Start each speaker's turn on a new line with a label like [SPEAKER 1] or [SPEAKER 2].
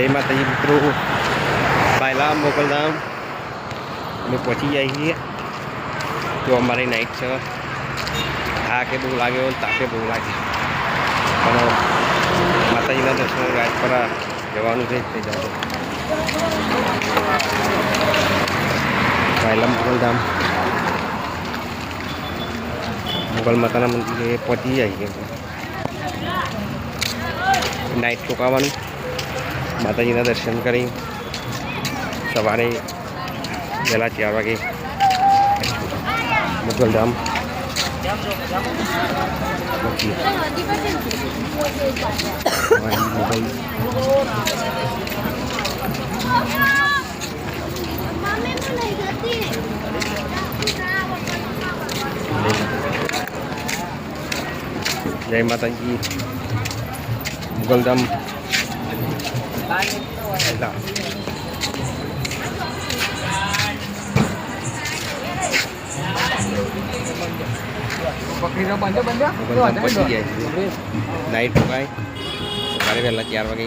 [SPEAKER 1] જય માતાજી મિત્રો બાયલા મોકલધામ અમે પહોંચી જાય છીએ. તો અમારી નાઇટ છે. થાકે બહુ લાગ્યો તાપે બહુ લાગે. પણ માતાજીના દર્શન રાજપરા જવાનું છે, તે જવાનું. બાયલા મોકલધામ મોગલ માતાના મંદિરે પહોંચી જાય છે. નાઇટ રોકાવાનું માતાજીના દર્શન કરી સવારે વહેલા ચાર વાગે મુગલધામ. જય માતાજી. મુગલધામ પહેલા મુગલધામ પહોંચી જાય છે નાઇટ રોકાય સવારે વહેલા ચાર વાગે